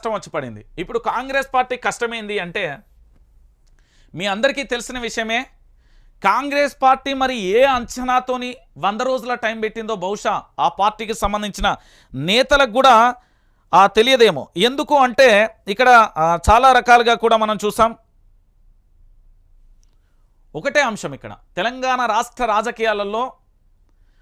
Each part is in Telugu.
కష్టం వచ్చి పడింది. ఇప్పుడు కాంగ్రెస్ పార్టీ కష్టమైంది అంటే మీ అందరికీ తెలిసిన విషయమే కాంగ్రెస్ పార్టీ మరి ఏ అంచనాతోని వంద రోజుల టైం పెట్టిందో బహుశా ఆ పార్టీకి సంబంధించిన నేతలకు కూడా ఆ, తెలియదేమో. ఎందుకు అంటే ఇక్కడ చాలా రకాలుగా కూడా మనం చూసాం. ఒకటే అంశం ఇక్కడ. తెలంగాణ రాష్ట్ర రాజకీయాలలో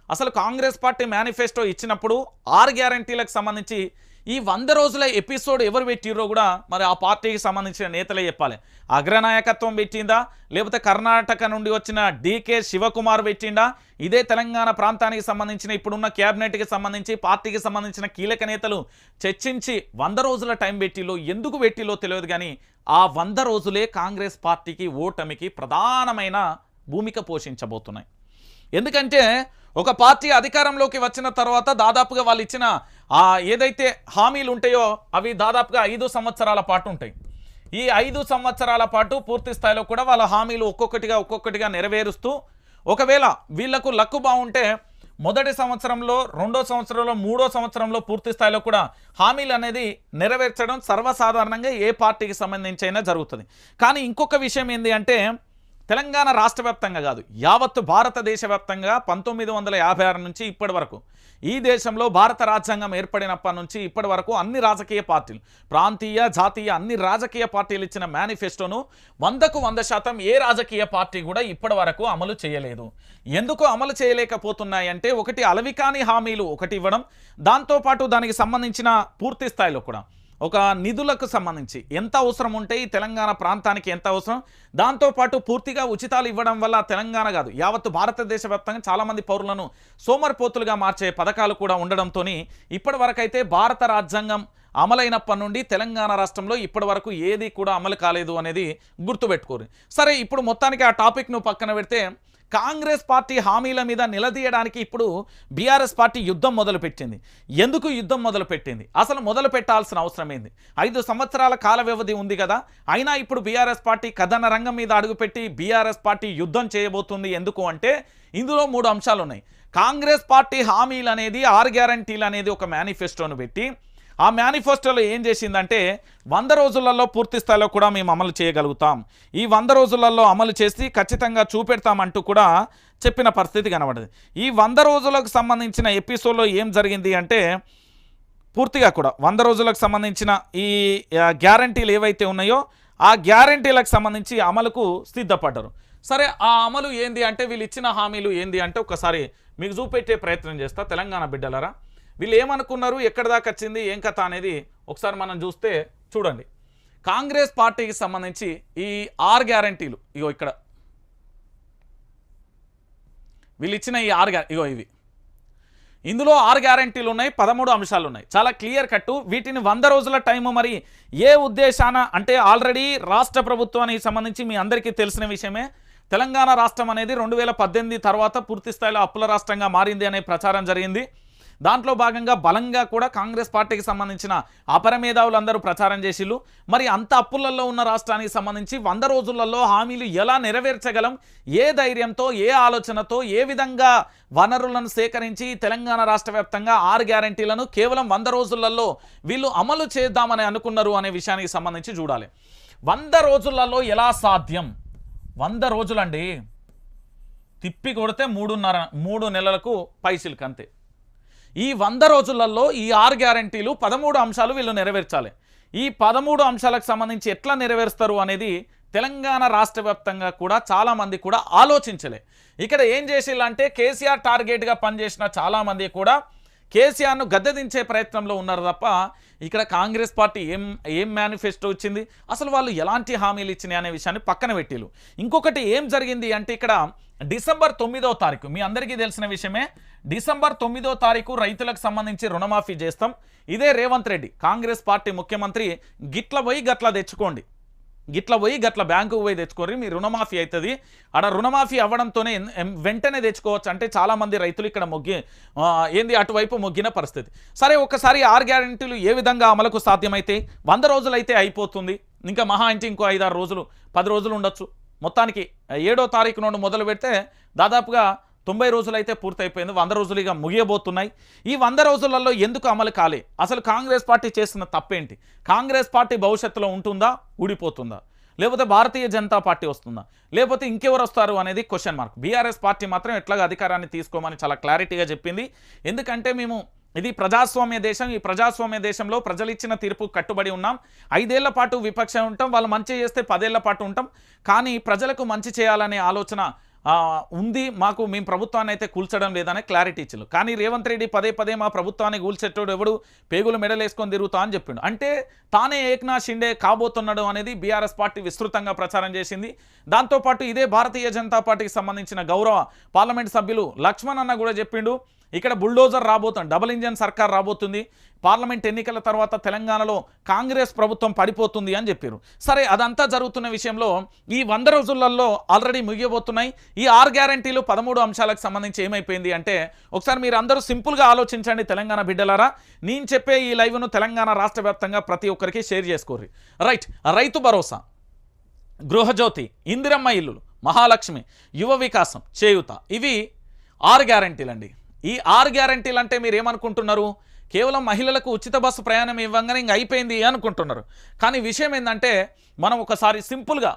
అసలు కాంగ్రెస్ పార్టీ మేనిఫెస్టో ఇచ్చినప్పుడు ఆరు గ్యారంటీలకు సంబంధించి ఈ వంద రోజుల ఎపిసోడ్ ఎవరు పెట్టిరో కూడా మరి ఆ పార్టీకి సంబంధించిన నేతలే చెప్పాలి. అగ్రనాయకత్వం పెట్టిందా? లేకపోతే కర్ణాటక నుండి వచ్చిన డీకే శివకుమార్ పెట్టిందా ఇదే తెలంగాణ ప్రాంతానికి సంబంధించిన ఇప్పుడున్న క్యాబినెట్కి సంబంధించి పార్టీకి సంబంధించిన కీలక నేతలు చర్చించి వంద రోజుల టైం పెట్టిలో ఎందుకు పెట్టిలో తెలియదు కానీ ఆ వంద రోజులే కాంగ్రెస్ పార్టీకి ఓటమికి ప్రధానమైన భూమిక పోషించబోతున్నాయి. ఎందుకంటే ఒక పార్టీ అధికారంలోకి వచ్చిన తర్వాత దాదాపుగా వాళ్ళు ఇచ్చిన ఆ ఏదైతే హామీలు ఉంటాయో అవి దాదాపుగా ఐదు సంవత్సరాల పాటు ఉంటాయి. ఈ ఐదు సంవత్సరాల పాటు పూర్తి స్థాయిలో కూడా వాళ్ళ హామీలు ఒక్కొక్కటిగా ఒక్కొక్కటిగా నెరవేరుస్తూ ఒకవేళ వీళ్ళకు లక్కు బాగుంటే మొదటి సంవత్సరంలో రెండో సంవత్సరంలో మూడో సంవత్సరంలో పూర్తి స్థాయిలో కూడా హామీలు అనేది నెరవేర్చడం సర్వసాధారణంగా ఏ పార్టీకి సంబంధించి అయినా జరుగుతుంది. కానీ ఇంకొక విషయం ఏంటి అంటే తెలంగాణ రాష్ట్ర వ్యాప్తంగా కాదు యావత్తు భారతదేశ వ్యాప్తంగా పంతొమ్మిది వందల యాభై ఆరు నుంచి ఇప్పటి వరకు ఈ దేశంలో భారత రాజ్యాంగం ఏర్పడినప్పటి నుంచి ఇప్పటి వరకు అన్ని రాజకీయ పార్టీలు ప్రాంతీయ జాతీయ అన్ని రాజకీయ పార్టీలు ఇచ్చిన మేనిఫెస్టోను వందకు వంద శాతం ఏ రాజకీయ పార్టీ కూడా ఇప్పటి వరకు అమలు చేయలేదు. ఎందుకు అమలు చేయలేకపోతున్నాయంటే ఒకటి అలవికాని హామీలు ఒకటి ఇవ్వడం దాంతోపాటు దానికి సంబంధించిన పూర్తి స్థాయిలో కూడా. ఒక నిధులకు సంబంధించి ఎంత అవసరం ఉంటే ఈ తెలంగాణ ప్రాంతానికి ఎంత అవసరం? దాంతోపాటు పూర్తిగా ఉచితాలు ఇవ్వడం వల్ల తెలంగాణ కాదు యావత్తు భారతదేశ వ్యాప్తంగా చాలామంది పౌరులను సోమరిపోతులుగా మార్చే పథకాలు కూడా ఉండడంతో ఇప్పటివరకైతే భారత రాజ్యాంగం అమలైనప్పటి నుండి తెలంగాణ రాష్ట్రంలో ఇప్పటి వరకు ఏది కూడా అమలు కాలేదు అనేది గుర్తుపెట్టుకోరు. సరే ఇప్పుడు మొత్తానికి ఆ టాపిక్ను పక్కన పెడితే కాంగ్రెస్ పార్టీ హామీల మీద నిలదీయడానికి ఇప్పుడు బీఆర్ఎస్ పార్టీ యుద్ధం మొదలుపెట్టింది. ఎందుకు యుద్ధం మొదలుపెట్టింది? అసలు మొదలు పెట్టాల్సిన అవసరం ఏంది? ఐదు సంవత్సరాల కాల వ్యవధి ఉంది కదా. అయినా ఇప్పుడు బీఆర్ఎస్ పార్టీ కథన రంగం మీద అడుగుపెట్టి బీఆర్ఎస్ పార్టీ యుద్ధం చేయబోతుంది ఎందుకు అంటే ఇందులో మూడు అంశాలు ఉన్నాయి కాంగ్రెస్ పార్టీ హామీలు అనేది ఆర్ గ్యారంటీలు అనేది ఒక మేనిఫెస్టోను పెట్టి ఆ మేనిఫెస్టోలో ఏం చేసిందంటే వంద రోజులలో పూర్తి స్థాయిలో కూడా మేము అమలు చేయగలుగుతాం. ఈ వంద రోజులలో అమలు చేసి ఖచ్చితంగా చూపెడతామంటూ కూడా చెప్పిన పరిస్థితి కనబడింది. ఈ వంద రోజులకు సంబంధించిన ఎపిసోడ్లో ఏం జరిగింది అంటే పూర్తిగా కూడా వంద రోజులకు సంబంధించిన ఈ గ్యారంటీలు ఏవైతే ఉన్నాయో ఆ గ్యారంటీలకు సంబంధించి అమలుకు సిద్ధపడ్డారు. సరే ఆ అమలు ఏంది అంటే వీళ్ళు ఇచ్చిన హామీలు ఏంది అంటే ఒకసారి మీకు చూపెట్టే ప్రయత్నం చేస్తా తెలంగాణ బిడ్డలరా. వీళ్ళు ఏమనుకున్నారు? ఎక్కడి దాకా వచ్చింది? ఏం కథ అనేది ఒకసారి మనం చూస్తే చూడండి. కాంగ్రెస్ పార్టీకి సంబంధించి ఈ ఆరు గ్యారంటీలు ఇగో ఇక్కడ. వీళ్ళు ఇచ్చిన ఈ ఆర్ గ్యా ఇగో ఇవి. ఇందులో ఆరు గ్యారంటీలు ఉన్నాయి పదమూడు అంశాలు ఉన్నాయి. చాలా క్లియర్ కట్టు. వీటిని వంద రోజుల టైము మరి ఏ ఉద్దేశాన అంటే ఆల్రెడీ రాష్ట్ర ప్రభుత్వానికి సంబంధించి మీ అందరికీ తెలిసిన విషయమే. తెలంగాణ రాష్ట్రం అనేది రెండు వేల పద్దెనిమిది తర్వాత పూర్తి స్థాయిలో అప్పుల రాష్ట్రంగా మారింది అనే ప్రచారం జరిగింది. దాంట్లో భాగంగా బలంగా కూడా కాంగ్రెస్ పార్టీకి సంబంధించిన అపర మేధావులందరూ ప్రచారం చేసిళ్ళు. మరి అంత అప్పులలో ఉన్న రాష్ట్రానికి సంబంధించి వంద రోజులలో హామీలు ఎలా నెరవేర్చగలం? ఏ ధైర్యంతో ఏ ఆలోచనతో ఏ విధంగా వనరులను సేకరించి తెలంగాణ రాష్ట్ర వ్యాప్తంగా ఆరు గ్యారంటీలను కేవలం వంద రోజులలో వీళ్ళు అమలు చేద్దామని అనుకున్నారు అనే విషయానికి సంబంధించి చూడాలి. వంద రోజులలో ఎలా సాధ్యం? వంద రోజులండి. తిప్పి కొడితే మూడున్నర మూడు నెలలకు పైసలకి అంతే. ఈ వంద రోజులలో ఈ ఆరు గ్యారంటీలు పదమూడు అంశాలు వీళ్ళు నెరవేర్చాలి. ఈ పదమూడు అంశాలకు సంబంధించి ఎట్లా నెరవేరుస్తారు అనేది తెలంగాణ రాష్ట్ర వ్యాప్తంగా కూడా చాలామంది కూడా ఆలోచించలే. ఇక్కడ ఏం చేసిల్లంటే కేసీఆర్ టార్గెట్గా పనిచేసిన చాలామంది కూడా కేసీఆర్ను గద్దెదించే ప్రయత్నంలో ఉన్నారు తప్ప ఇక్కడ కాంగ్రెస్ పార్టీ ఏం ఏం మేనిఫెస్టో వచ్చింది అసలు వాళ్ళు ఎలాంటి హామీలు ఇచ్చినాయి అనే విషయాన్ని పక్కన పెట్టిలు ఇంకొకటి ఏం జరిగింది అంటే ఇక్కడ డిసెంబర్ తొమ్మిదో తారీఖు. మీ అందరికీ తెలిసిన విషయమే డిసెంబర్ తొమ్మిదో తారీఖు రైతులకు సంబంధించి రుణమాఫీ చేస్తాం. ఇదే రేవంత్ రెడ్డి కాంగ్రెస్ పార్టీ ముఖ్యమంత్రి గిట్ల పోయి గట్ల తెచ్చుకోండి. గిట్ల పోయి గట్ల బ్యాంకుకు పోయి తెచ్చుకోరి మీ రుణమాఫీ అవుతుంది ఆడ రుణమాఫీ అవ్వడంతోనే వెంటనే తెచ్చుకోవచ్చు. అంటే చాలామంది రైతులు ఇక్కడ మొగ్గి ఏంది అటువైపు మొగ్గిన పరిస్థితి. సరే ఒకసారి ఆరు గ్యారెంటీలు ఏ విధంగా అమలుకు సాధ్యమైతే వంద రోజులైతే అయిపోతుంది. ఇంకా మహా అంటే ఇంకో ఐదారు రోజులు పది రోజులు ఉండొచ్చు. మొత్తానికి ఏడో తారీఖు నుండి మొదలు పెడితే దాదాపుగా తొంభై రోజులైతే పూర్తయిపోయింది. వంద రోజులు ఇక ముగియబోతున్నాయి. ఈ వంద రోజులలో ఎందుకు అమలు కాలే? అసలు కాంగ్రెస్ పార్టీ చేసిన తప్పేంటి? కాంగ్రెస్ పార్టీ భవిష్యత్తులో ఉంటుందా? ఊడిపోతుందా? లేకపోతే భారతీయ జనతా పార్టీ వస్తుందా? లేకపోతే ఇంకెవరు వస్తారు అనేది క్వశ్చన్ మార్క్ బీఆర్ఎస్ పార్టీ మాత్రం ఎట్లాగా అధికారాన్ని తీసుకోమని చాలా క్లారిటీగా చెప్పింది. ఎందుకంటే మేము ఇది ప్రజాస్వామ్య దేశం. ఈ ప్రజాస్వామ్య దేశంలో ప్రజలు ఇచ్చిన తీర్పు కట్టుబడి ఉన్నాం. ఐదేళ్ళ పాటు విపక్షం ఉంటాం. వాళ్ళు మంచి చేస్తే పదేళ్ళ పాటు ఉంటాం. కానీ ప్రజలకు మంచి చేయాలనే ఆలోచన ఉంది. మాకు మేము ప్రభుత్వాన్ని అయితే కూల్చడం లేదనే క్లారిటీ ఇచ్చారు. కానీ రేవంత్ రెడ్డి పదే పదే మా ప్రభుత్వాన్ని కూల్చేటోడు ఎవడు? పేగులు మెడలేసుకొని తిరుగుతా అని చెప్పిండు. అంటే తానే ఏక్నాథ్ షిండే కాబోతున్నాడు అనేది బీఆర్ఎస్ పార్టీ విస్తృతంగా ప్రచారం చేసింది. దాంతోపాటు ఇదే భారతీయ జనతా పార్టీకి సంబంధించిన గౌరవ పార్లమెంట్ సభ్యులు లక్ష్మణ్ అన్న కూడా చెప్పిండు. ఇక్కడ బుల్డోజర్ రాబోతుంది డబుల్ ఇంజన్ సర్కార్ రాబోతుంది. పార్లమెంట్ ఎన్నికల తర్వాత తెలంగాణలో కాంగ్రెస్ ప్రభుత్వం పడిపోతుంది అని చెప్పారు. సరే అదంతా జరుగుతున్న విషయంలో ఈ వంద రోజులలో ఆల్రెడీ ముగియబోతున్నాయి. ఈ ఆరు గ్యారంటీలు పదమూడు అంశాలకు సంబంధించి ఏమైపోయింది అంటే ఒకసారి మీరు అందరూ సింపుల్గా ఆలోచించండి తెలంగాణ బిడ్డలారా. నేను చెప్పే ఈ లైవ్ను తెలంగాణ రాష్ట్ర వ్యాప్తంగా ప్రతి ఒక్కరికి షేర్ చేసుకోర్రి. రైట్ రైతు భరోసా గృహజ్యోతి ఇందిరమ్మ ఇల్లులు మహాలక్ష్మి యువ వికాసం చేయుత ఇవి ఆరు గ్యారంటీలండి. ఈ ఆరు గ్యారంటీలు అంటే మీరు ఏమనుకుంటున్నారు? కేవలం మహిళలకు ఉచిత బస్సు ప్రయాణం ఇవ్వంగానే ఇంక అయిపోయింది అనుకుంటున్నారు. కానీ విషయం ఏంటంటే మనం ఒకసారి సింపుల్గా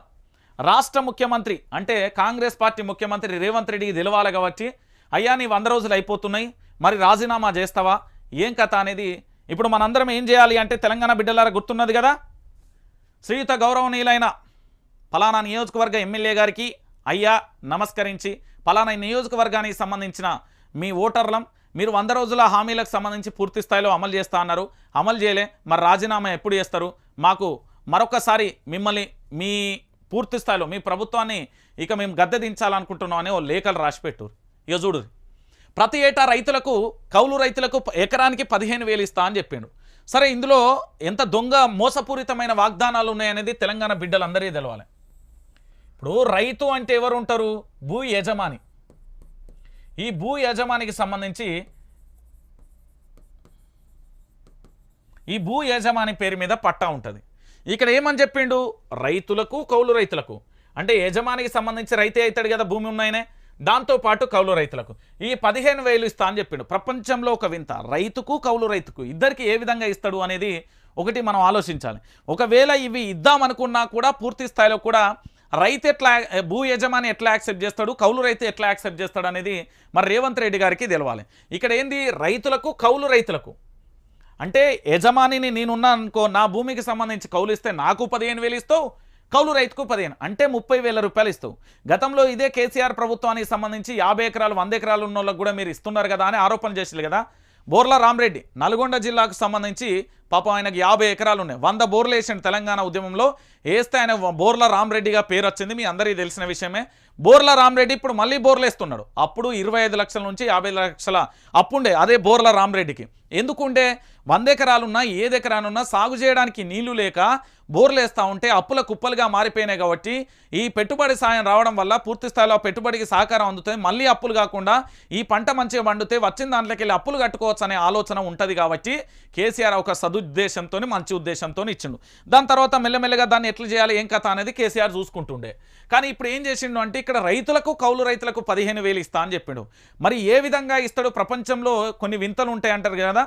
రాష్ట్ర ముఖ్యమంత్రి అంటే కాంగ్రెస్ పార్టీ ముఖ్యమంత్రి రేవంత్ రెడ్డికి తెలవాలి కాబట్టి అయ్యా నీ వంద రోజులు అయిపోతున్నాయి మరి రాజీనామా చేస్తావా? ఏం కథ అనేది? ఇప్పుడు మనందరం ఏం చేయాలి అంటే తెలంగాణ బిడ్డలారా గుర్తున్నది కదా? శ్రీయుత గౌరవనీయులైన పలానా నియోజకవర్గ ఎమ్మెల్యే గారికి అయ్యా నమస్కరించి ఫలానా నియోజకవర్గానికి సంబంధించిన మీ ఓటర్లం మీరు వంద రోజుల హామీలకు సంబంధించి పూర్తి స్థాయిలో అమలు చేస్తా అన్నారు. అమలు చేయలే మరి రాజీనామా ఎప్పుడు చేస్తారు? మాకు మరొకసారి మిమ్మల్ని మీ పూర్తి స్థాయిలో మీ ప్రభుత్వాన్ని ఇక మేము గద్దె దించాలనుకుంటున్నాం అనే ఓ లేఖలు రాసిపెట్టారు ఇక చూడు. ప్రతి ఏటా రైతులకు కౌలు రైతులకు ఎకరానికి పదిహేను వేలు ఇస్తా అని చెప్పిండు. సరే ఇందులో ఎంత దొంగ మోసపూరితమైన వాగ్దానాలు ఉన్నాయనేది తెలంగాణ బిడ్డలందరికీ తెలవాలి. ఇప్పుడు రైతు అంటే ఎవరు ఉంటారు? భూ యజమాని. ఈ భూ యజమానికి సంబంధించి ఈ భూ యజమాని పేరు మీద పట్టా ఉంటుంది. ఇక్కడ ఏమని చెప్పిండు? రైతులకు కౌలు రైతులకు. అంటే యజమానికి సంబంధించి రైతే అవుతాడు కదా భూమి ఉన్నాయనే? దాంతోపాటు కౌలు రైతులకు. ఈ పదిహేను వేలు ఇస్తా అని చెప్పిండు. ప్రపంచంలో ఒక వింత. రైతుకు కౌలు రైతుకు ఇద్దరికి ఏ విధంగా ఇస్తాడు అనేది ఒకటి మనం ఆలోచించాలి. ఒకవేళ ఇవి ఇద్దామనుకున్నా కూడా పూర్తి స్థాయిలో కూడా రైతు ఎట్లా భూ యజమాని ఎట్లా యాక్సెప్ట్ చేస్తాడు కౌలు రైతు ఎట్లా యాక్సెప్ట్ చేస్తాడు అనేది మరి రేవంత్ రెడ్డి గారికి తెలవాలి. ఇక్కడ ఏంది? రైతులకు కౌలు రైతులకు. అంటే యజమానిని నేనున్నా అనుకో నా భూమికి సంబంధించి కౌలు ఇస్తే నాకు పదిహేను వేలు ఇస్తావు కౌలు రైతుకు పదిహేను. అంటే ముప్పై వేల రూపాయలు ఇస్తావు. గతంలో ఇదే కేసీఆర్ ప్రభుత్వానికి సంబంధించి యాభై ఎకరాలు వంద ఎకరాలు ఉన్న కూడా మీరు ఇస్తున్నారు కదా అని ఆరోపణ చేసారు కదా. బోర్ల రామరెడ్డి నల్గొండ జిల్లాకు సంబంధించి పాపం ఆయనకు యాభై ఎకరాలు ఉన్నాయి వంద బోర్లు వేసిండు తెలంగాణ ఉద్యమంలో. వేస్తే ఆయన బోర్ల రామరెడ్డిగా పేరు వచ్చింది మీ అందరికీ తెలిసిన విషయమే. బోర్ల రామరెడ్డి ఇప్పుడు మళ్ళీ బోర్లు వేస్తున్నాడు. అప్పుడు ఇరవై ఐదు లక్షల నుంచి యాభై లక్షల అప్పుండే అదే బోర్ల రామరెడ్డికి. ఎందుకుంటే వంద ఎకరాలున్నా ఏది ఎకరాలున్నా సాగు చేయడానికి నీళ్ళు లేక బోర్లు వేస్తూ ఉంటే అప్పుల కుప్పలుగా మారిపోయినాయి కాబట్టి ఈ పెట్టుబడి సాయం రావడం వల్ల పూర్తి స్థాయిలో పెట్టుబడికి సహకారం అందుతుంది. మళ్ళీ అప్పులు కాకుండా ఈ పంట మంచిగా పండితే వచ్చిన దాంట్లోకి వెళ్ళి అప్పులు కట్టుకోవచ్చు అనే ఆలోచన ఉంటుంది కాబట్టి కేసీఆర్ ఒక సదుద్దేశంతోనే మంచి ఉద్దేశంతో ఇచ్చిండు. దాని తర్వాత మెల్లమెల్లగా దాన్ని ఎట్లా చేయాలి ఏం కథ అనేది కేసీఆర్ చూసుకుంటుండే. కానీ ఇప్పుడు ఏం చేసిండు అంటే ఇక్కడ రైతులకు కౌలు రైతులకు పదిహేను వేలు ఇస్తా అని చెప్పిండు. మరి ఏ విధంగా ఇస్తాడు? ప్రపంచంలో కొన్ని వింతలు ఉంటాయి అంటారు కదా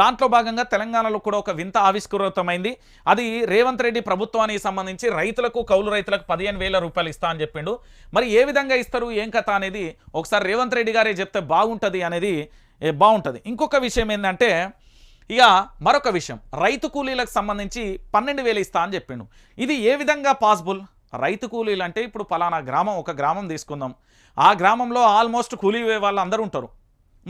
దాంట్లో భాగంగా తెలంగాణలో కూడా ఒక వింత ఆవిష్కృతమైంది. అది రేవంత్ రెడ్డి ప్రభుత్వానికి సంబంధించి రైతులకు కౌలు రైతులకు పదిహేను వేల రూపాయలు ఇస్తా అని చెప్పిండు. మరి ఏ విధంగా ఇస్తారు? ఏం కథ అనేది ఒకసారి రేవంత్ రెడ్డి గారే చెప్తే బాగుంటుంది అనేది బాగుంటుంది. ఇంకొక విషయం ఏంటంటే ఇక మరొక విషయం. రైతు కూలీలకు సంబంధించి పన్నెండు వేలు ఇస్తా అని చెప్పిండు. ఇది ఏ విధంగా పాసిబుల్? రైతు కూలీలు అంటే ఇప్పుడు పలానా గ్రామం ఒక గ్రామం తీసుకుందాం. ఆ గ్రామంలో ఆల్మోస్ట్ కూలీ వాళ్ళు అందరూ ఉంటారు.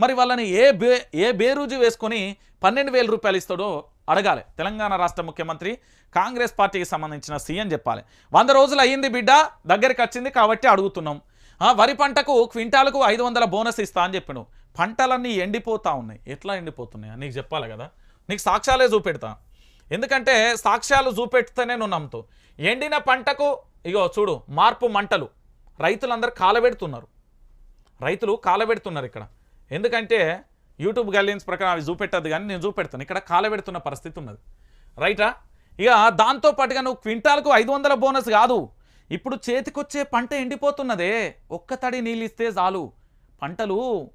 మరి వాళ్ళని ఏ బే ఏ బేరూజు వేసుకొని పన్నెండు వేల రూపాయలు ఇస్తాడో అడగాలి. తెలంగాణ రాష్ట్ర ముఖ్యమంత్రి కాంగ్రెస్ పార్టీకి సంబంధించిన సీఎం చెప్పాలి. వంద రోజులు అయ్యింది బిడ్డ దగ్గరికి వచ్చింది కాబట్టి అడుగుతున్నాం. వరి పంటకు క్వింటాలకు ఐదు వందల బోనస్ ఇస్తా అని చెప్పాను పంటలన్నీ ఎండిపోతా ఉన్నాయి. ఎట్లా ఎండిపోతున్నాయి? నీకు చెప్పాలి కదా. నీకు సాక్ష్యాలే చూపెడతా. ఎందుకంటే సాక్ష్యాలు చూపెడితేనే నువ్వు నమ్ముతావు. ఎండిన పంటకు ఇగో చూడు మార్పు మంటలు. రైతులందరూ కాలబెడుతున్నారు. రైతులు కాలబెడుతున్నారు ఇక్కడ. ఎందుకంటే యూట్యూబ్ గైడ్లైన్స్ ప్రకారం అవి చూపెట్టదు కానీ నేను చూపెడతాను. ఇక్కడ కాలబెడుతున్న పరిస్థితి ఉన్నది. రైటా? ఇక దాంతో పాటుగా నువ్వు క్వింటాల్కు ఐదు వందల బోనస్ కాదు. ఇప్పుడు చేతికొచ్చే పంట ఎండిపోతున్నదే. ఒక్క తడి నీళ్ళు ఇస్తే చాలు. పంటలు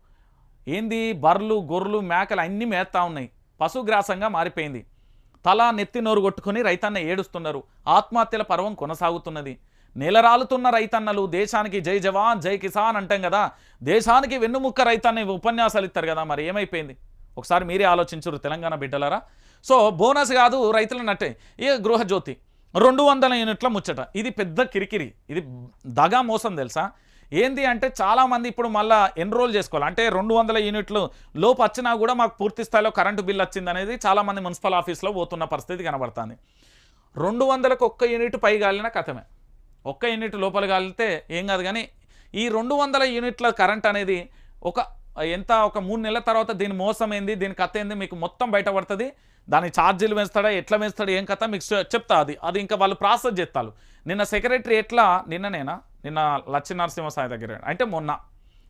ఏంది? బర్రెలు గొర్రెలు మేకలు అన్నీ మేస్తా ఉన్నాయి. పశుగ్రాసంగా మారిపోయింది. తల నెత్తి నోరు కొట్టుకుని రైతన్న ఏడుస్తున్నారు. ఆత్మహత్యల పర్వం కొనసాగుతున్నది. నెలరాలుతున్న రైతన్నలు దేశానికి జై జవాన్ జై కిసాన్ అంటాం కదా. దేశానికి వెన్నుముక్క రైతన్న ఉపన్యాసాలు ఇస్తారు కదా. మరి ఏమైపోయింది? ఒకసారి మీరే ఆలోచించరు తెలంగాణ బిడ్డలరా. సో బోనస్ కాదు రైతుల నట్టే. గృహజ్యోతి రెండు వందల యూనిట్ల ముచ్చట. ఇది పెద్ద కిరికిరి. ఇది దగా మోసం తెలుసా? ఏంది అంటే చాలామంది ఇప్పుడు మళ్ళీ ఎన్రోల్ చేసుకోవాలి. అంటే రెండు వందల యూనిట్లు లోపు వచ్చినా కూడా మాకు పూర్తి స్థాయిలో కరెంటు బిల్ వచ్చింది అనేది చాలామంది మున్సిపల్ ఆఫీస్లో పోతున్న పరిస్థితి కనబడుతుంది. రెండు వందలకు ఒక్క యూనిట్ పై గాలిన కథమే. ఒక్క యూనిట్ లోపల కాలితే ఏం కాదు కానీ ఈ రెండు వందల యూనిట్ల కరెంట్ అనేది ఒక ఎంత ఒక మూడు నెలల తర్వాత దీని మోసం ఏంది దీని కథ ఏంది మీకు మొత్తం బయటపడుతుంది. దాని ఛార్జీలు పెంచుతాడా ఎట్లా పెంచుతాడు ఏం కథ? మీకు చెప్తా అది. అది ఇంకా వాళ్ళు ప్రాసెస్ చేస్తారు నిన్న సెక్రటరీ ఎట్లా నిన్ననేనా నిన్న లక్ష్మీనరసింహసాయి దగ్గర. అంటే మొన్న.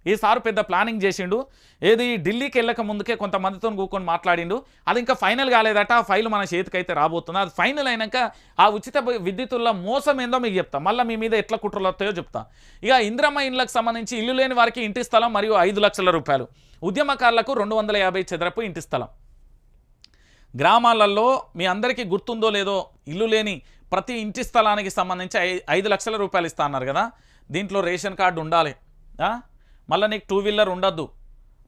ఈసారి పెద్ద ప్లానింగ్ చేసిండు. ఏది ఢిల్లీకి వెళ్ళక ముందుకే కొంతమందితో కూకొని మాట్లాడిండు. అది ఇంకా ఫైనల్ కాలేదట. ఆ ఫైల్ మన చేతికైతే రాబోతుంది. అది ఫైనల్ అయినాక ఆ ఉచిత విద్యుత్తుల్లో మోసం ఏందో మీకు చెప్తా. మళ్ళీ మీ మీద ఎట్లా కుట్రలు వస్తాయో చెప్తా. ఇక ఇంద్రమ్మ ఇండ్లకు సంబంధించి ఇల్లు లేని వారికి ఇంటి స్థలం మరియు ఐదు లక్షల రూపాయలు. ఉద్యమకారులకు రెండు వందల యాభై చదరపు ఇంటి స్థలం. గ్రామాలలో మీ అందరికీ గుర్తుందో లేదో ఇల్లు లేని ప్రతి ఇంటి స్థలానికి సంబంధించి ఐ- ఐదు లక్షల రూపాయలు ఇస్తా అన్నారు కదా. దీంట్లో రేషన్ కార్డు ఉండాలి. మళ్ళీ నీకు టూ వీలర్ ఉండద్దు.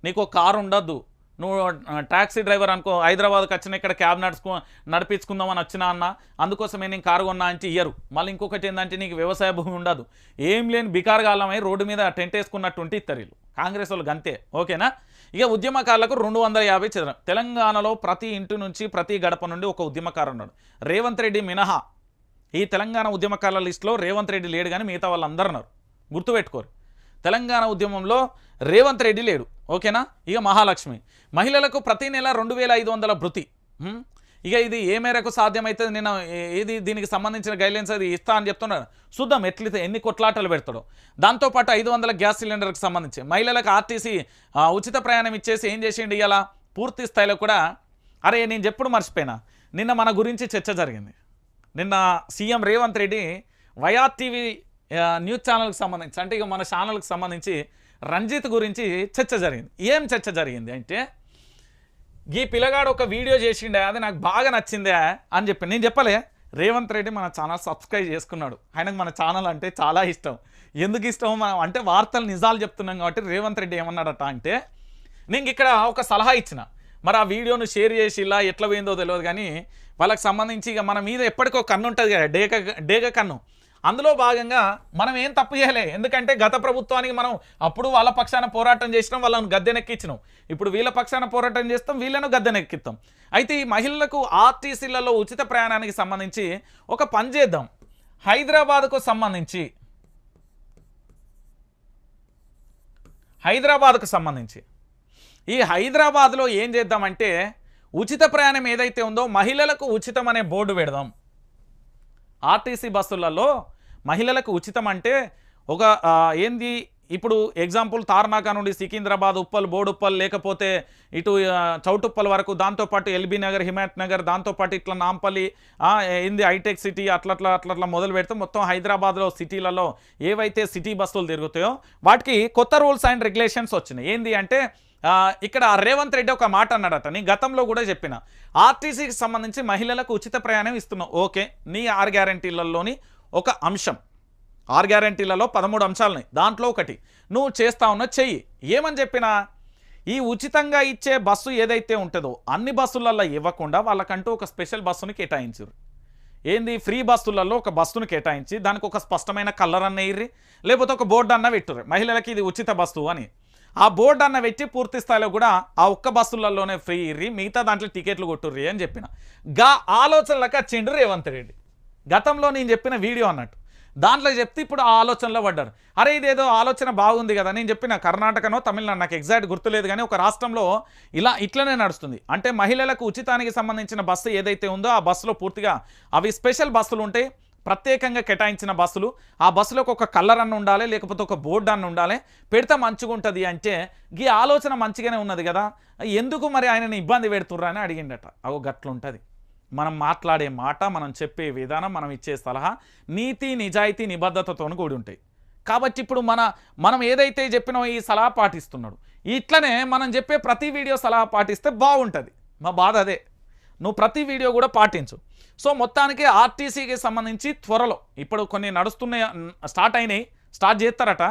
నీకు ఒక కారు ఉండద్దు. నువ్వు ట్యాక్సీ టాక్సీ డ్రైవర్ అనుకో హైదరాబాద్కి వచ్చిన ఇక్కడ క్యాబ్ నడుచుకో నడిపించుకుందామని వచ్చినా అన్న అందుకోసమే నేను కారు కొన్నా అంటే ఇయ్యరు. మళ్ళీ ఇంకొకటి ఏంటంటే నీకు వ్యవసాయ భూమి ఉండదు. ఏం లేని బికారగాలమై రోడ్డు మీద టెంట్ వేసుకున్నట్టు ఉంటే ఇస్తారు వీళ్ళు. కాంగ్రెస్ వాళ్ళకి అంతే ఓకేనా? ఇక ఉద్యమకారులకు రెండు వందల యాభై చదరం. తెలంగాణలో ప్రతి ఇంటి నుంచి ప్రతి గడప నుండి ఒక ఉద్యమకారు ఉన్నాడు. రేవంత్ రెడ్డి మినహా. ఈ తెలంగాణ ఉద్యమకారుల లిస్టులో రేవంత్ రెడ్డి లేడు కానీ మిగతా వాళ్ళందరూ ఉన్నారు. గుర్తుపెట్టుకోరు. తెలంగాణ ఉద్యమంలో రేవంత్ రెడ్డి లేడు. ఓకేనా? ఇక మహాలక్ష్మి. మహిళలకు ప్రతి నెల రెండు వేల ఐదు వందల భృతి. ఇక ఇది ఏ మేరకు సాధ్యమవుతుంది నేను ఏది దీనికి సంబంధించిన గైడ్లైన్స్ అది ఇస్తా అని చెప్తున్నాడు చూద్దాం ఎట్లయితే ఎన్ని కొట్లాటలు పెడతాడో. దాంతోపాటు ఐదు వందల గ్యాస్ సిలిండర్కి సంబంధించి మహిళలకు ఆర్టీసీ ఉచిత ప్రయాణం ఇచ్చేసి ఏం చేసిండు ఇలా పూర్తి స్థాయిలో కూడా అరే నేను చెప్పుడు మర్చిపోయినా నిన్న మన గురించి చర్చ జరిగింది. నిన్న CM Revanth Reddy via TV news ఛానల్కి సంబంధించి అంటే ఇక మన ఛానల్కి సంబంధించి రంజిత్ గురించి చర్చ జరిగింది. ఏం చర్చ జరిగింది అంటే ఈ పిల్లగాడు ఒక వీడియో చేసిండే అది నాకు బాగా నచ్చిందే అని చెప్పి. నేను చెప్పలే రేవంత్ రెడ్డి మన ఛానల్ సబ్స్క్రైబ్ చేసుకున్నాడు. ఆయనకు మన ఛానల్ అంటే చాలా ఇష్టం. ఎందుకు ఇష్టం? మనం అంటే వార్తలు నిజాలు చెప్తున్నాం కాబట్టి రేవంత్ రెడ్డి ఏమన్నాడట అంటే నేను ఇక్కడ ఒక సలహా ఇచ్చిన. మరి ఆ వీడియోను షేర్ చేసి ఇలా ఎట్లా పోయిందో తెలియదు కానీ వాళ్ళకి సంబంధించి ఇక మన మీద ఎప్పటికో కన్ను ఉంటుంది కదా డేగ డేగ కన్ను. అందులో భాగంగా మనం ఏం తప్పు చేయలే. ఎందుకంటే గత ప్రభుత్వానికి మనం అప్పుడు వాళ్ళ పక్షాన పోరాటం చేసినాం వాళ్ళని గద్దెనెక్కించినాం. ఇప్పుడు వీళ్ళ పక్షాన పోరాటం చేస్తాం వీళ్ళను గద్దెనెక్కిస్తాం. అయితే ఈ మహిళలకు ఆర్టీసీలలో ఉచిత ప్రయాణానికి సంబంధించి ఒక పని చేద్దాం. హైదరాబాద్కు సంబంధించి. హైదరాబాద్కు సంబంధించి. ఈ హైదరాబాద్లో ఏం చేద్దామంటే ఉచిత ప్రయాణం ఏదైతే ఉందో మహిళలకు ఉచితం అనే బోర్డు పెడదాం. ఆర్టీసీ బస్సులలో మహిళలకు ఉచితం అంటే ఒక ఏంది ఇప్పుడు ఎగ్జాంపుల్ తార్నాక నుండి సికింద్రాబాద్ ఉప్పల్ బోడుప్పల్ లేకపోతే ఇటు చౌటుప్పల్ వరకు దాంతోపాటు ఎల్బీ నగర్ హిమాయత్ నగర్ దాంతోపాటు ఇట్లా నాంపల్లి ఏంది హైటెక్ సిటీ అట్లా అట్లా మొదలు పెడితే మొత్తం హైదరాబాద్లో సిటీలలో ఏవైతే సిటీ బస్సులు తిరుగుతాయో వాటికి కొత్త రూల్స్ అండ్ రెగ్యులేషన్స్ వచ్చినాయి. ఏంది అంటే ఇక్కడ రేవంత్ రెడ్డి ఒక మాట అన్నాడట. నీ గతంలో కూడా చెప్పిన. ఆర్టీసీకి సంబంధించి మహిళలకు ఉచిత ప్రయాణం ఇస్తున్నావు. ఓకే నీ ఆర్ గ్యారంటీలలోని ఒక అంశం. ఆర్ గ్యారంటీలలో పదమూడు అంశాలున్నాయి దాంట్లో ఒకటి నువ్వు చేస్తా ఉన్న చెయ్యి. ఏమని చెప్పినా? ఈ ఉచితంగా ఇచ్చే బస్సు ఏదైతే ఉంటుందో అన్ని బస్సులలో ఇవ్వకుండా వాళ్ళకంటూ ఒక స్పెషల్ బస్సుని కేటాయించారు ఏంది? ఫ్రీ బస్సులలో ఒక బస్సును కేటాయించి దానికి ఒక స్పష్టమైన కలర్ అన్న ఇర్రి లేకపోతే ఒక బోర్డు అన్న పెట్టుర్రు. మహిళలకి ఇది ఉచిత బస్సు అని. ఆ బోర్డు అన్న పెట్టి పూర్తి స్థాయిలో కూడా ఆ ఒక్క బస్సులలోనే ఫ్రీ ఇర్రి మిగతా దాంట్లో టికెట్లు కొట్టుర్రి అని చెప్పిన. గా ఆలోచనలకు వచ్చిండు రేవంత్ రెడ్డి. గతంలో నేను చెప్పిన వీడియో అన్నట్టు. దాంట్లో చెప్తే ఇప్పుడు ఆ ఆలోచనలో పడ్డారు. అరే ఇదేదో ఆలోచన బాగుంది కదా నేను చెప్పిన కర్ణాటకనో తమిళనాడు నాకు ఎగ్జాక్ట్ గుర్తులేదు కానీ ఒక రాష్ట్రంలో ఇలా ఇట్లనే నడుస్తుంది. అంటే మహిళలకు ఉచితానికి సంబంధించిన బస్సు ఏదైతే ఉందో ఆ బస్సులో పూర్తిగా అవి స్పెషల్ బస్సులు ఉంటాయి ప్రత్యేకంగా కేటాయించిన బస్సులు. ఆ బస్సులోకి ఒక కలర్ అన్న ఉండాలి లేకపోతే ఒక బోర్డు అన్న ఉండాలి. పెడితే మంచిగా ఉంటుంది అంటే ఈ ఆలోచన మంచిగానే ఉన్నది కదా. ఎందుకు మరి ఆయనని ఇబ్బంది పెడుతుర్రా అని అడిగిండట. అవు గట్లుంటుంది. మనం మాట్లాడే మాట మనం చెప్పే విధానం మనం ఇచ్చే సలహా నీతి నిజాయితీ నిబద్ధతతో కూడి ఉంటాయి. కాబట్టి ఇప్పుడు మన మనం ఏదైతే చెప్పినో ఈ సలహా పాటిస్తున్నాడు. ఇట్లనే మనం చెప్పే ప్రతి వీడియో సలహా పాటిస్తే బాగుంటుంది. మా బాధ అదే. నువ్వు ప్రతి వీడియో కూడా పాటించు. సో మొత్తానికి ఆర్టీసీకి సంబంధించి త్వరలో ఇప్పుడు కొన్ని నడుస్తున్నాయి స్టార్ట్ అయినాయి స్టార్ట్ చేస్తారట.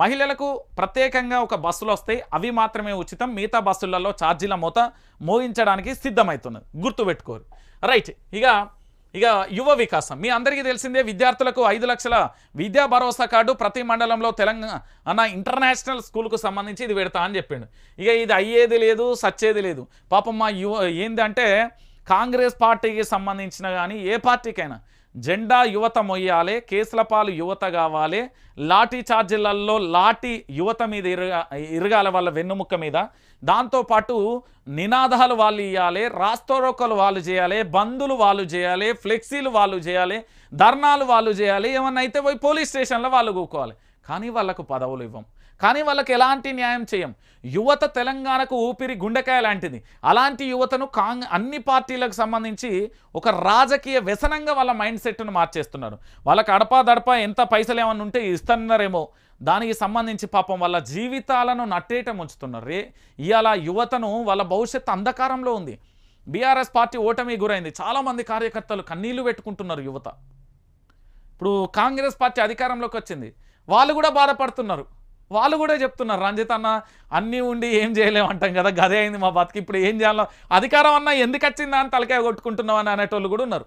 మహిళలకు ప్రత్యేకంగా ఒక బస్సులు వస్తాయి. అవి మాత్రమే ఉచితం. మిగతా బస్సులలో ఛార్జీల మూత మోగించడానికి సిద్ధమవుతున్నది గుర్తుపెట్టుకోరు. రైట్. ఇక ఇక యువ వికాసం. మీ అందరికీ తెలిసిందే విద్యార్థులకు ఐదు లక్షల విద్యా భరోసా కార్డు ప్రతి మండలంలో తెలంగాణ ఇంటర్నేషనల్ స్కూల్కు సంబంధించి ఇది పెడతా అని చెప్పిండు. ఇక ఇది అయ్యేది లేదు సచ్చేది లేదు. పాపం మా యువ ఏంటంటే కాంగ్రెస్ పార్టీకి సంబంధించిన కానీ ఏ పార్టీకైనా జెండా యువత మొయ్యాలి కేసుల పాలు యువత కావాలి లాఠీ ఛార్జీలలో లాఠీ యువత మీద ఇరగా ఇరగాల వాళ్ళ వెన్నుముక్క మీద. దాంతోపాటు నినాదాలు వాళ్ళు ఇవ్వాలి రాస్తోరోకలు వాళ్ళు చేయాలి బందులు వాళ్ళు చేయాలి ఫ్లెక్సీలు వాళ్ళు చేయాలి ధర్నాలు వాళ్ళు చేయాలి ఏమన్నా అయితే పోయి పోలీస్ స్టేషన్లో వాళ్ళు కూకోవాలి. కానీ వాళ్ళకు పదవులు ఇవ్వం. కానీ వాళ్ళకి ఎలాంటి న్యాయం చేయం? యువత తెలంగాణకు ఊపిరి గుండెకాయ లాంటిది. అలాంటి యువతను కాంగ్ అన్ని పార్టీలకు సంబంధించి ఒక రాజకీయ వ్యసనంగా వాళ్ళ మైండ్ సెట్ను మార్చేస్తున్నారు. వాళ్ళకి అడపా దడప ఎంత పైసలు ఏమన్నా ఉంటే ఇస్తున్నారేమో. దానికి సంబంధించి పాపం వాళ్ళ జీవితాలను నట్టేట ఉంచుతున్నారు రే ఇవాళ యువతను వాళ్ళ భవిష్యత్తు అంధకారంలో ఉంది. బీఆర్ఎస్ పార్టీ ఓటమి గురైంది. చాలామంది కార్యకర్తలు కన్నీళ్ళు పెట్టుకుంటున్నారు యువత. ఇప్పుడు కాంగ్రెస్ పార్టీ అధికారంలోకి వచ్చింది. వాళ్ళు కూడా బాధపడుతున్నారు. వాళ్ళు కూడా చెప్తున్నారు రంజిత్ అన్న అన్నీ ఉండి ఏం చేయలేము అంటాం కదా గదే అయింది మా బతికి ఇప్పుడు ఏం చేయాలో అధికారం అన్న ఎందుకు వచ్చిందా అని తలకాయ కొట్టుకుంటున్నాం అని అనేటోళ్ళు కూడా ఉన్నారు.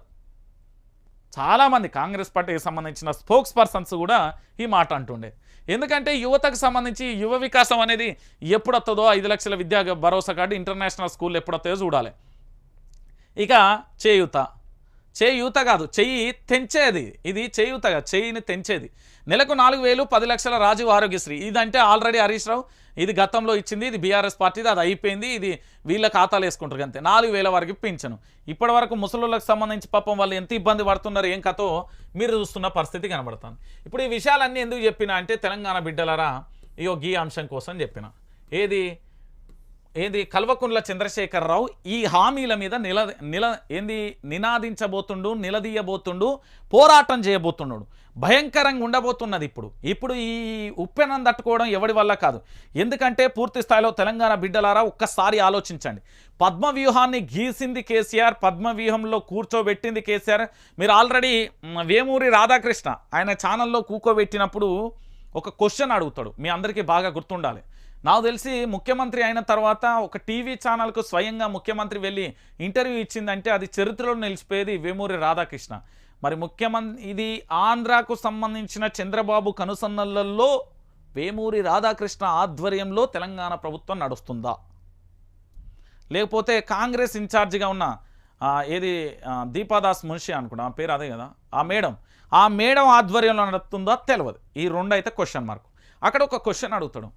చాలామంది కాంగ్రెస్ పార్టీకి సంబంధించిన స్పోక్స్ పర్సన్స్ కూడా ఈ మాట అంటుండే. ఎందుకంటే యువతకు సంబంధించి యువ వికాసం అనేది ఎప్పుడొస్తుందో ఐదు లక్షల విద్యా భరోసా కార్డు ఇంటర్నేషనల్ స్కూల్ ఎప్పుడొస్తాయో చూడాలి. ఇక చేయూత. చేయూత కాదు చెయ్యి తెంచేది. ఇది చేయూత కాదు చెయ్యిని తెంచేది. నెలకు నాలుగు వేలు పది లక్షల రాజీవ్ ఆరోగ్యశ్రీ. ఇదంటే ఆల్రెడీ హరీష్ రావు ఇది గతంలో ఇచ్చింది ఇది బీఆర్ఎస్ పార్టీది అది అయిపోయింది ఇది వీళ్ళ ఖాతాలు వేసుకుంటారు అంతే. నాలుగు వేల వరకు పింఛను. ఇప్పటి వరకు ముసలులకు సంబంధించి పాపం వాళ్ళు ఎంత ఇబ్బంది పడుతున్నారు ఏం కథో మీరు చూస్తున్న పరిస్థితి కనబడుతుంది. ఇప్పుడు ఈ విషయాలన్నీ ఎందుకు చెప్పినా అంటే తెలంగాణ బిడ్డలరా ఇయో గీ అంశం కోసం చెప్పిన. ఏది? ఏది కల్వకుండ్ల చంద్రశేఖరరావు ఈ హామీల మీద నిల నిల ఏంది నినాదించబోతుండు నిలదీయబోతుండు పోరాటం చేయబోతున్నాడు భయంకరంగా ఉండబోతున్నది ఇప్పుడు. ఇప్పుడు ఈ ఉప్పెనం తట్టుకోవడం ఎవడి వల్ల కాదు. ఎందుకంటే పూర్తి స్థాయిలో తెలంగాణ బిడ్డలారా ఒక్కసారి ఆలోచించండి. పద్మ వ్యూహాన్ని గీసింది కేసీఆర్ పద్మ వ్యూహంలో కూర్చోబెట్టింది కేసీఆర్. మీరు ఆల్రెడీ వేమూరి రాధాకృష్ణ ఆయన ఛానల్లో కూకోబెట్టినప్పుడు ఒక క్వశ్చన్ అడుగుతాడు. మీ అందరికీ బాగా గుర్తుండాలి. నాకు తెలిసి ముఖ్యమంత్రి అయిన తర్వాత ఒక టీవీ ఛానల్కు స్వయంగా ముఖ్యమంత్రి వెళ్ళి ఇంటర్వ్యూ ఇచ్చిందంటే అది చరిత్రలో నిలిచిపోయేది వేమూరి రాధాకృష్ణ. మరి ముఖ్యమంత్రి ఇది ఆంధ్రాకు సంబంధించిన చంద్రబాబు కనుసన్నలలో వేమూరి రాధాకృష్ణ ఆధ్వర్యంలో తెలంగాణ ప్రభుత్వం నడుస్తుందా? లేకపోతే కాంగ్రెస్ ఇన్ఛార్జిగా ఉన్న ఏది దీపాదాస్ మున్షి అనుకుంటా ఆ పేరు అదే కదా? ఆ మేడం. ఆ మేడం ఆధ్వర్యంలో నడుస్తుందా? తెలియదు ఈ రెండు అయితే క్వశ్చన్ మార్క్ అక్కడ ఒక క్వశ్చన్ అడుగుతాడు.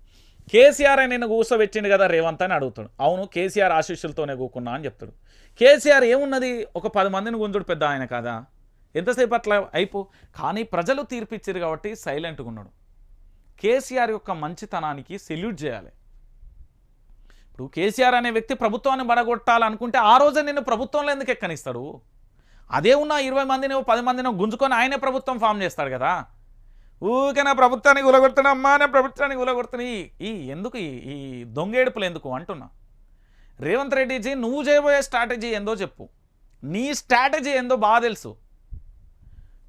కేసీఆర్ అని నేను కూర్చోబెట్టిండు కదా రేవంత్ అని అడుగుతాడు. అవును కేసీఆర్ ఆశీస్సులతోనే కూకున్నా అని చెప్తాడు. కేసీఆర్ ఏమున్నది? ఒక పది మందిని గుంజుడు పెద్ద ఆయన కదా? ఎంతసేపు అట్లా అయిపో? కానీ ప్రజలు తీర్పిచ్చారు కాబట్టి సైలెంట్గా ఉన్నాడు. కేసీఆర్ యొక్క మంచితనానికి సెల్యూట్ చేయాలి. ఇప్పుడు కేసీఆర్ అనే వ్యక్తి ప్రభుత్వాన్ని బడగొట్టాలనుకుంటే ఆ రోజే నిన్ను ప్రభుత్వంలో ఎందుకు ఎక్కనిస్తాడు? అదే ఉన్న ఇరవై మందిని పది మందిని గుంజుకొని ఆయనే ప్రభుత్వం ఫామ్ చేస్తాడు కదా? ఊరికే నా ప్రభుత్వాన్ని గులగొడుతున్నా అమ్మా నా ప్రభుత్వానికి ఉలగొడుతున్నా ఈ- ఈ ఎందుకు ఈ దొంగేడుపులు ఎందుకు అంటున్నా రేవంత్ రెడ్డిజీ నువ్వు చేయబోయే స్ట్రాటజీ ఏందో చెప్పు. నీ స్ట్రాటజీ ఏందో బాగా తెలుసు.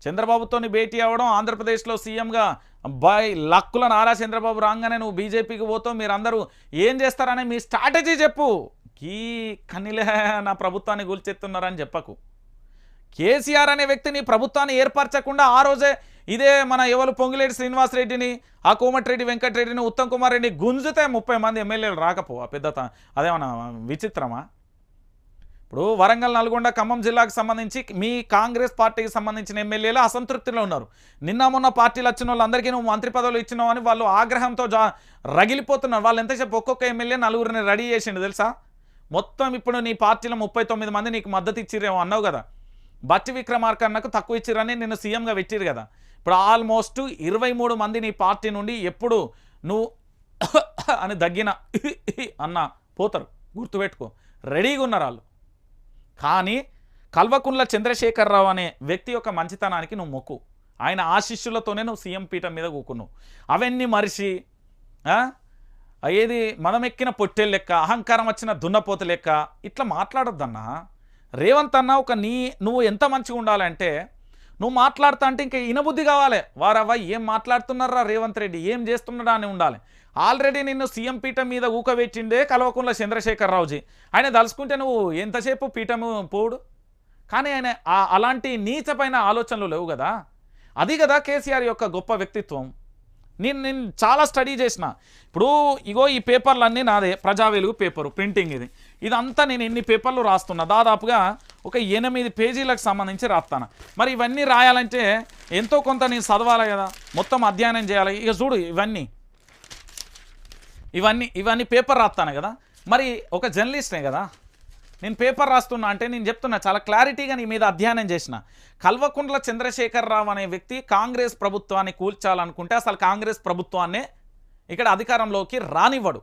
చంద్రబాబుతోని భేటీ అవ్వడం ఆంధ్రప్రదేశ్లో సీఎంగా బై లక్కుల నారా చంద్రబాబు రాగానే నువ్వు బీజేపీకి పోతావు మీరందరూ ఏం చేస్తారనే మీ స్ట్రాటజీ చెప్పు. ఈ కనిలే నా ప్రభుత్వాన్ని గుల్చెత్తున్నారని చెప్పకు. కేసీఆర్ అనే వ్యక్తిని ప్రభుత్వాన్ని ఏర్పరచకుండా ఆ రోజే ఇదే మన ఎవరు పొంగిలేటి శ్రీనివాసరెడ్డిని ఆ కోమటిరెడ్డి వెంకటరెడ్డిని ఉత్తమ్ కుమార్ రెడ్డిని గుంజితే ముప్పై మంది ఎమ్మెల్యేలు రాకపో ఆ పెద్ద అదేమన్నా విచిత్రమా? ఇప్పుడు వరంగల్ నల్గొండ ఖమ్మం జిల్లాకు సంబంధించి మీ కాంగ్రెస్ పార్టీకి సంబంధించిన ఎమ్మెల్యేలు అసంతృప్తిలో ఉన్నారు. నిన్న మొన్న పార్టీలు వచ్చిన వాళ్ళందరికీ నువ్వు మంత్రి పదవులు ఇచ్చినావు అని వాళ్ళు ఆగ్రహంతో జా రగిలిపోతున్నారు. వాళ్ళు ఎంతసేపు ఒక్కొక్క ఎమ్మెల్యే నలుగురిని రెడీ చేసిండు తెలుసా? మొత్తం ఇప్పుడు నీ పార్టీలో ముప్పై తొమ్మిది మంది నీకు మద్దతు ఇచ్చిరేమో అన్నావు కదా. బట్టి విక్రమార్కన్నకు తక్కువ ఇచ్చిరని నిన్ను సీఎంగా పెట్టిరు కదా. ఇప్పుడు ఆల్మోస్ట్ ఇరవై మూడు మంది నీ పార్టీ నుండి ఎప్పుడు నువ్వు అని దగ్గిన అన్న పోతారు. గుర్తుపెట్టుకో. రెడీగా ఉన్నారు వాళ్ళు. కానీ కల్వకుండ్ల చంద్రశేఖరరావు అనే వ్యక్తి యొక్క మంచితనానికి నువ్వు మొక్కు. ఆయన ఆశిష్యులతోనే నువ్వు సీఎం పీఠం మీద కూకున్నావు. అవన్నీ మరిచి ఏది మనమెక్కిన పొట్టెలు లెక్క అహంకారం వచ్చిన దున్నపోత లెక్క ఇట్లా మాట్లాడొద్దన్నా. రేవంత్ అన్న ఒక నీ నువ్వు ఎంత మంచిగా ఉండాలంటే నువ్వు మాట్లాడుతా అంటే ఇంకా ఇనబుద్ధి కావాలి. వారవ్వ ఏం మాట్లాడుతున్నారా రేవంత్ రెడ్డి? ఏం చేస్తున్నాడా అని ఉండాలి. ఆల్రెడీ నిన్ను సీఎం పీఠం మీద ఊకబెట్టిండే కల్వకుంట్ల చంద్రశేఖరరావుజీ. ఆయన దలుచుకుంటే నువ్వు ఎంతసేపు పీఠము పోడు కానీ ఆయన అలాంటి నీచపైన ఆలోచనలు లేవు కదా. అది కదా కేసీఆర్ యొక్క గొప్ప వ్యక్తిత్వం. నేను నేను చాలా స్టడీ చేసిన. ఇప్పుడు ఇగో ఈ పేపర్లన్నీ నాదే ప్రజా వెలుగు పేపరు ప్రింటింగ్ ఇది. ఇదంతా నేను ఎన్ని పేపర్లు రాస్తున్నా? దాదాపుగా ఒక ఎనిమిది పేజీలకు సంబంధించి రాస్తాను మరి ఇవన్నీ రాయాలంటే ఎంతో కొంత నేను చదవాలి కదా? మొత్తం అధ్యయనం చేయాలి. ఇక చూడు ఇవన్నీ. ఇవన్నీ ఇవన్నీ పేపర్ రాస్తాను కదా? మరి ఒక జర్నలిస్ట్నే కదా? నేను పేపర్ రాస్తున్నా అంటే నేను చెప్తున్నా చాలా క్లారిటీగా నీ మీద అధ్యయనం చేసిన. కల్వకుంట్ల చంద్రశేఖరరావు అనే వ్యక్తి కాంగ్రెస్ ప్రభుత్వాన్ని కూల్చాలనుకుంటే అసలు కాంగ్రెస్ ప్రభుత్వాన్నే ఇక్కడ అధికారంలోకి రానివ్వడు.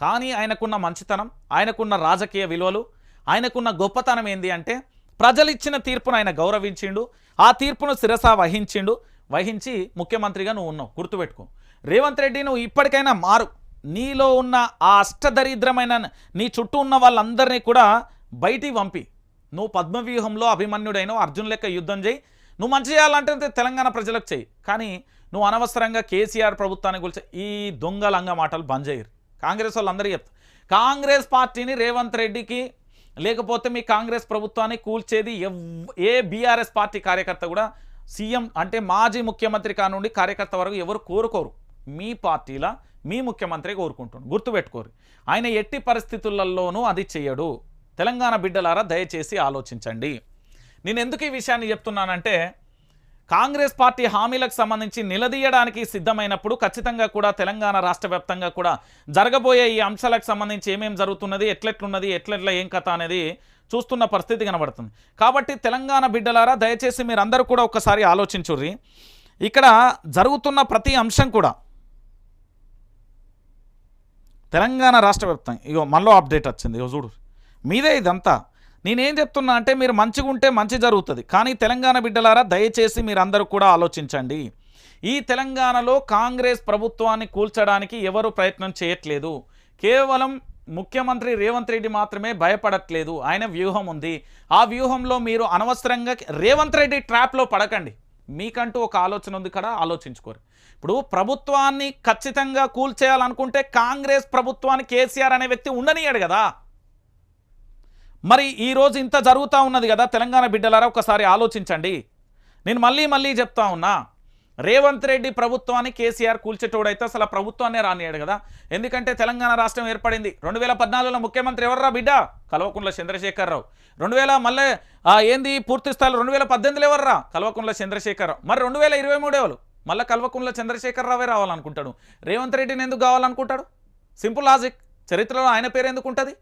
కానీ ఆయనకున్న మంచితనం ఆయనకున్న రాజకీయ విలువలు ఆయనకున్న గొప్పతనం ఏంది అంటే ప్రజలు ఇచ్చిన తీర్పును ఆయన గౌరవించిండు ఆ తీర్పును శిరస వహించిండు. వహించి ముఖ్యమంత్రిగా నువ్వు ఉన్నావు గుర్తుపెట్టుకో. రేవంత్ రెడ్డి నువ్వు ఇప్పటికైనా మారు. నీలో ఉన్న ఆ అష్టదరిద్రమైన నీ చుట్టూ ఉన్న వాళ్ళందరినీ కూడా బయటికి పంపి. నువ్వు పద్మవ్యూహంలో అభిమన్యుడైన అర్జున్ లెక్క యుద్ధం చేయి. నువ్వు మంచి చేయాలంటే తెలంగాణ ప్రజలకు చేయి. కానీ నువ్వు అనవసరంగా కేసీఆర్ ప్రభుత్వాన్ని గురించి ఈ దొంగలంగా మాటలు బంద్ చేయరు. కాంగ్రెస్ వాళ్ళందరూ చెప్తారు కాంగ్రెస్ పార్టీని రేవంత్ రెడ్డికి లేకపోతే మీ కాంగ్రెస్ ప్రభుత్వాన్ని కూల్చేది ఎవ్- ఏ బీఆర్ఎస్ పార్టీ కార్యకర్త కూడా సీఎం అంటే మాజీ ముఖ్యమంత్రి కానుండి కార్యకర్త వరకు ఎవరు కోరుకోరు. మీ పార్టీల మీ ముఖ్యమంత్రి కోరుకుంటుండు. గుర్తుపెట్టుకోరు. ఆయన ఎట్టి పరిస్థితులలోనూ అది చేయడు. తెలంగాణ బిడ్డలారా దయచేసి ఆలోచించండి. నేను ఎందుకు ఈ విషయాన్ని చెప్తున్నానంటే కాంగ్రెస్ పార్టీ హామీలకు సంబంధించి నిలదీయడానికి సిద్ధమైనప్పుడు ఖచ్చితంగా కూడా తెలంగాణ రాష్ట్ర కూడా జరగబోయే ఈ అంశాలకు సంబంధించి ఏమేం జరుగుతున్నది ఎట్లెట్లున్నది ఎట్లెట్ల ఏం కథ అనేది చూస్తున్న పరిస్థితి కనబడుతుంది. కాబట్టి తెలంగాణ బిడ్డలారా దయచేసి మీరందరూ కూడా ఒకసారి ఆలోచించుర్రి. ఇక్కడ జరుగుతున్న ప్రతి అంశం కూడా తెలంగాణ రాష్ట్ర వ్యాప్తంగా. ఇగో మళ్ళీ అప్డేట్ వచ్చింది. ఇగో చూడు. మీదే ఇదంతా. నేనేం చెప్తున్నా అంటే మీరు మంచిగా ఉంటే మంచి జరుగుతుంది. కానీ తెలంగాణ బిడ్డలారా దయచేసి మీరందరూ కూడా ఆలోచించండి. ఈ తెలంగాణలో కాంగ్రెస్ ప్రభుత్వాన్ని కూల్చడానికి ఎవరు ప్రయత్నం చేయట్లేదు. కేవలం ముఖ్యమంత్రి రేవంత్ రెడ్డి మాత్రమే భయపడట్లేదు. ఆయన వ్యూహం ఉంది. ఆ వ్యూహంలో మీరు అనవసరంగా రేవంత్ రెడ్డి ట్రాప్లో పడకండి. మీకంటూ ఒక ఆలోచన ఉంది కదా ఆలోచించుకోరు. ఇప్పుడు ప్రభుత్వాన్ని ఖచ్చితంగా కూల్చేయాలనుకుంటే కాంగ్రెస్ ప్రభుత్వాన్ని కేసీఆర్ అనే వ్యక్తి ఉండనియాడు కదా. మరి ఈరోజు ఇంత జరుగుతూ ఉన్నది కదా తెలంగాణ బిడ్డలారా ఒకసారి ఆలోచించండి. నేను మళ్ళీ మళ్ళీ చెప్తా ఉన్నా రేవంత్ రెడ్డి ప్రభుత్వాన్ని కేసీఆర్ కూల్చేటోడైతే అసలు ప్రభుత్వాన్ని ప్రభుత్వాన్నే రానియాడు కదా. ఎందుకంటే తెలంగాణ రాష్ట్రం ఏర్పడింది. రెండు వేల పద్నాలుగులో ముఖ్యమంత్రి ఎవర్రా బిడ్డ? కల్వకుంట్ల చంద్రశేఖరరావు. రెండు వేల మళ్ళీ ఏంది పూర్తి స్థాయిలో రెండు వేల పద్దెనిమిదిలో ఎవర్రా? కల్వకుంట్ల చంద్రశేఖరరావు. మరి రెండు వేల ఇరవై మూడు మళ్ళీ కల్వకుంట్ల చంద్రశేఖరరావే రావాలనుకుంటాడు. రేవంత్ రెడ్డిని ఎందుకు కావాలనుకుంటాడు? Simple logic. చరిత్రలో ఆయన పేరు ఎందుకు ఉంటుంది?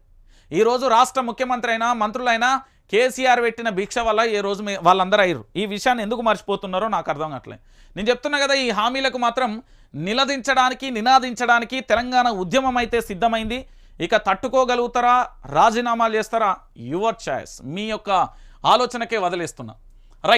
ఈరోజు రాష్ట్ర ముఖ్యమంత్రి అయినా మంత్రులైనా కేసీఆర్ పెట్టిన భిక్ష వల్ల ఈ రోజు మీ- వాళ్ళందరూ అయ్యారు. ఈ విషయాన్ని ఎందుకు మర్చిపోతున్నారో నాకు అర్థం కావట్లేదు. నేను చెప్తున్నా కదా ఈ హామీలకు మాత్రం నిలదించడానికి నినాదించడానికి తెలంగాణ ఉద్యమం అయితే సిద్ధమైంది. ఇక తట్టుకోగలుగుతారా? రాజీనామాలు చేస్తారా? యువర్ ఛాయిస్ మీ యొక్క ఆలోచనకే వదిలేస్తున్నా.